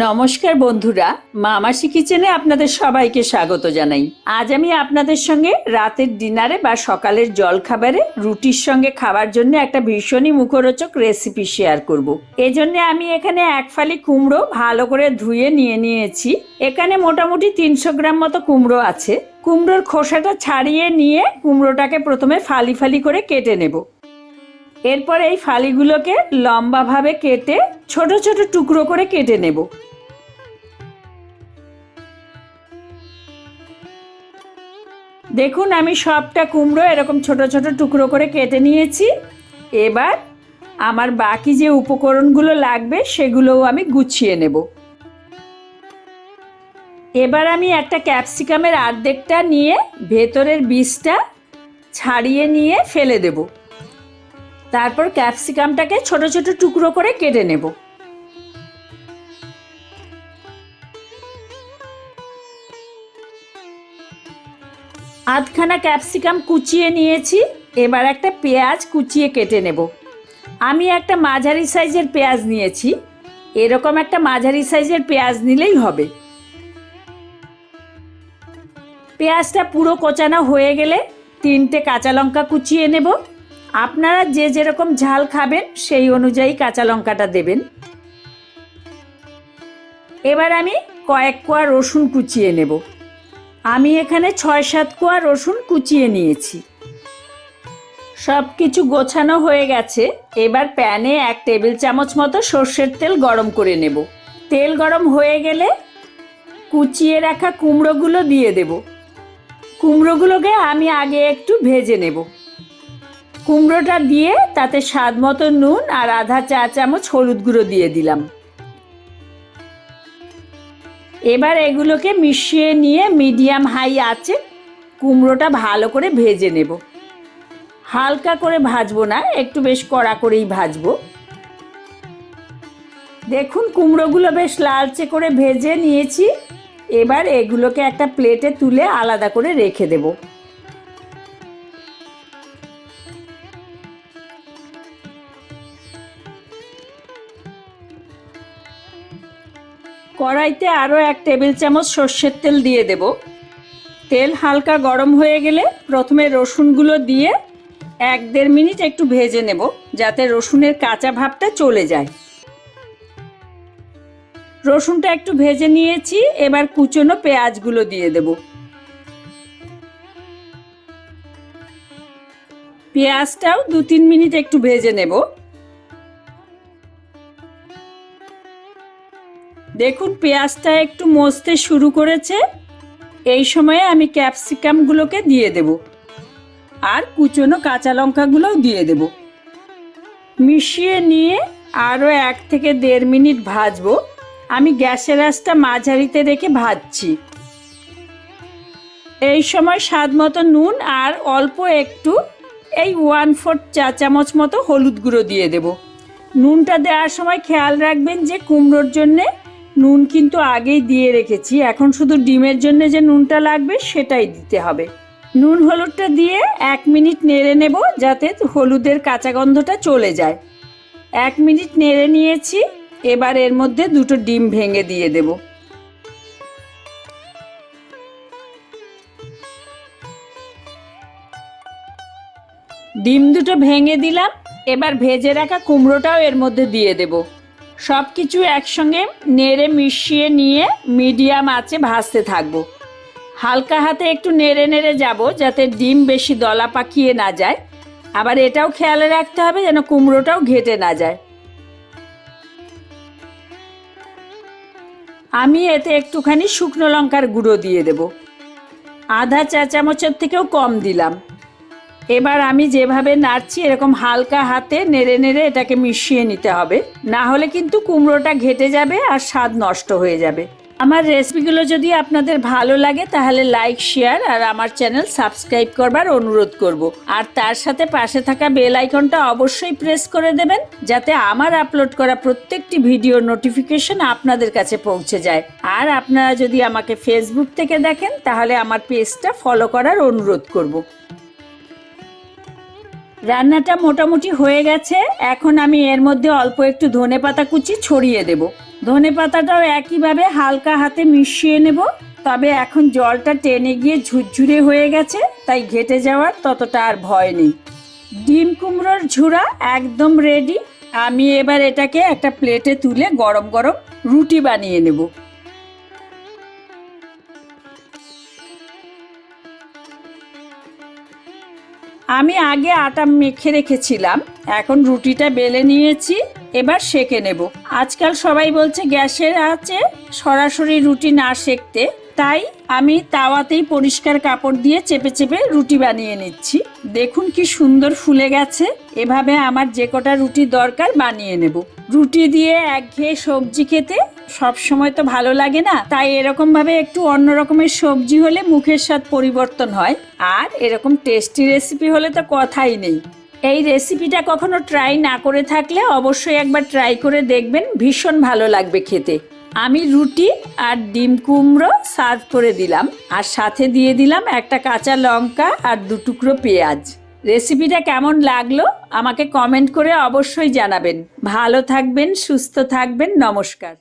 নমস্কার বন্ধুরা মামাসি কিচেনে আপনাদের সবাইকে স্বাগত জানাই। আজ আমি আপনাদের সঙ্গে রাতের ডিনারে বা সকালের জলখাবারে রুটির সঙ্গে খাবার জন্য একটা ভীষণই মুখরোচক রেসিপি শেয়ার করব। এজন্য আমি এখানে এক ফালি কুমড়ো ভালো করে ধুয়ে নিয়ে নিয়েছি। এখানে মোটামুটি তিনশো গ্রাম মতো কুমড়ো আছে। কুমড়োর খোসাটা ছাড়িয়ে নিয়ে কুমড়োটাকে প্রথমে ফালি ফালি করে কেটে নেব। এরপর এই ফালিগুলোকে লম্বাভাবে কেটে ছোট ছোট টুকরো করে কেটে নেব। দেখুন, আমি সবটা কুমড়ো এরকম ছোট ছোট টুকরো করে কেটে নিয়েছি। এবার আমার বাকি যে উপকরণগুলো লাগবে সেগুলোও আমি গুছিয়ে নেব। এবার আমি একটা ক্যাপসিকামের আর্ধেকটা নিয়ে ভেতরের বীজটা ছাড়িয়ে নিয়ে ফেলে দেবো। তারপর ক্যাপসিকামটাকে ছোট ছোট টুকরো করে কেটে নেব। আধখানা ক্যাপসিকাম কুচিয়ে নিয়েছি, এবার একটা পেঁয়াজ কুচিয়ে কেটে নেব। আমি একটা মাঝারি সাইজের পেঁয়াজ নিয়েছি, এরকম একটা মাঝারি সাইজের পেঁয়াজ নিলেই হবে। পেঁয়াজটা পুরো কোচানো হয়ে গেলে তিনটে কাঁচা লঙ্কা কুচিয়ে নেব। আপনারা যে যেরকম ঝাল খাবেন, সেই অনুযায়ী কাঁচা লঙ্কাটা দেবেন। এবার আমি কয়েক কোয়া রসুন কুচিয়ে নেব। আমি এখানে ছয় সাত কোয়া রসুন কুচিয়ে নিয়েছি। সব কিছু গোছানো হয়ে গেছে। এবার প্যানে এক টেবিল চামচ মতো সর্ষের তেল গরম করে নেব। তেল গরম হয়ে গেলে কুচিয়ে রাখা কুমড়োগুলো দিয়ে দেব। কুমড়োগুলোকে আমি আগে একটু ভেজে নেব। কুমড়োটা দিয়ে তাতে স্বাদ মতো নুন আর আধা চা চামচ হলুদ গুঁড়ো দিয়ে দিলাম। এবার এগুলোকে মিশিয়ে নিয়ে মিডিয়াম হাই আছে কুমড়োটা ভালো করে ভেজে নেব। হালকা করে ভাজবো না, একটু বেশ কড়া করেই ভাজবো। দেখুন কুমড়োগুলো বেশ লালচে করে ভেজে নিয়েছি। এবার এগুলোকে একটা প্লেটে তুলে আলাদা করে রেখে দেবো। কড়াইতে আরও এক টেবিল চামচ সর্ষের তেল দিয়ে দেব। তেল হালকা গরম হয়ে গেলে প্রথমে রসুনগুলো দিয়ে এক দেড় মিনিট একটু ভেজে নেব, যাতে রসুনের কাঁচা ভাবটা চলে যায়। রসুনটা একটু ভেজে নিয়েছি, এবার কুচনো পেঁয়াজগুলো দিয়ে দেব। পেঁয়াজটাও দু তিন মিনিট একটু ভেজে নেব। দেখুন, পেঁয়াজটা একটু মজতে শুরু করেছে। এই সময়ে আমি ক্যাপসিকামগুলোকে দিয়ে দেব। আর কুচনো কাঁচা লঙ্কাগুলোও দিয়ে দেব। মিশিয়ে নিয়ে আরও এক থেকে দেড় মিনিট ভাজবো। আমি গ্যাসের আঁচটা মাঝারিতে রেখে ভাজছি। এই সময় স্বাদ মতো নুন আর অল্প একটু এই ওয়ান ফোর চা চামচ মতো হলুদ গুঁড়ো দিয়ে দেব। নুনটা দেওয়ার সময় খেয়াল রাখবেন যে কুমড়োর জন্যে নুন কিন্তু আগেই দিয়ে রেখেছি। এখন শুধু ডিমের জন্য যে নুনটা লাগবে সেটাই দিতে হবে। নুন হলুদটা দিয়ে এক মিনিট নেড়ে নেব যাতে হলুদের কাঁচা গন্ধটা চলে যায়। এক মিনিট নেড়ে নিয়েছি, এবার এর মধ্যে দুটো ডিম ভেঙে দিয়ে দেব। ডিম দুটো ভেঙে দিলাম, এবার ভেজে রাখা কুমড়োটাও এর মধ্যে দিয়ে দেবো। সব কিছু একসঙ্গে নেড়ে মিশিয়ে নিয়ে মিডিয়াম আঁচে ভাজতে থাকব। হালকা হাতে একটু নেড়ে নেড়ে যাব যাতে ডিম বেশি দলা পাকিয়ে না যায়। আবার এটাও খেয়ালে রাখতে হবে যেন কুমড়োটাও ঘেটে না যায়। আমি এতে একটুখানি শুকনো লঙ্কার গুঁড়ো দিয়ে দেব। আধা চা চামচের থেকেও কম দিলাম। এবার আমি যেভাবে নাড়ছি, এরকম হালকা হাতে নেড়ে নেড়ে এটাকে মিশিয়ে নিতে হবে। না হলে কিন্তু কুমড়োটা ঘেটে যাবে আর স্বাদ নষ্ট হয়ে যাবে। আমার রেসিপিগুলো যদি আপনাদের ভালো লাগে, তাহলে লাইক, শেয়ার আর আমার চ্যানেল সাবস্ক্রাইব করবার অনুরোধ করব। আর তার সাথে পাশে থাকা বেল আইকনটা অবশ্যই প্রেস করে দেবেন, যাতে আমার আপলোড করা প্রত্যেকটি ভিডিও নোটিফিকেশন আপনাদের কাছে পৌঁছে যায়। আর আপনারা যদি আমাকে ফেসবুক থেকে দেখেন, তাহলে আমার পেজটা ফলো করার অনুরোধ করব। রান্নাটা মোটামুটি হয়ে গেছে। এখন আমি এর মধ্যে অল্প একটু ধনে পাতা কুচি ছড়িয়ে দেব। ধনে পাতাটাও একইভাবে হালকা হাতে মিশিয়ে নেব। তবে এখন জলটা টেনে গিয়ে ঝুরঝুরে হয়ে গেছে, তাই ঘেটে যাওয়ার ততটা আর ভয় নেই। ডিম কুমড়োর ঝুড়া একদম রেডি আমি এবার এটাকে একটা প্লেটে তুলে গরম গরম রুটি বানিয়ে নেব। আমি আগে আটা মেখে রেখেছিলাম, এখন রুটিটা বেলে নিয়েছি, এবার সেকে নেব। আজকাল সবাই বলছে গ্যাসের আছে সরাসরি রুটি না সেকতে। তাই আমি তাওয়াতেই পরিষ্কার কাপড় দিয়ে চেপে চেপে রুটি বানিয়ে নিচ্ছি। দেখুন কি সুন্দর ফুলে গেছে। এভাবে আমার যে কটা রুটি দরকার বানিয়ে নেব। রুটি দিয়ে একঘেয়ে সবজি খেতে সব সময় তো ভালো লাগে না। তাই এরকম ভাবে একটু অন্য রকমের সবজি হলে মুখের স্বাদ পরিবর্তন হয়। আর এরকম টেস্টি রেসিপি হলে তো কথাই নেই। এই রেসিপিটা কখনো ট্রাই না করে থাকলে অবশ্যই একবার ট্রাই করে দেখবেন। ভীষণ ভালো লাগবে খেতে। আমি রুটি আর ডিম কুমড়ো সার্ভ করে দিলাম। আর সাথে দিয়ে দিলাম একটা কাঁচা লঙ্কা আর দু টুকরো পেঁয়াজ। রেসিপিটা কেমন লাগল আমাকে কমেন্ট করে অবশ্যই জানাবেন। ভালো থাকবেন, সুস্থ থাকবেন, নমস্কার।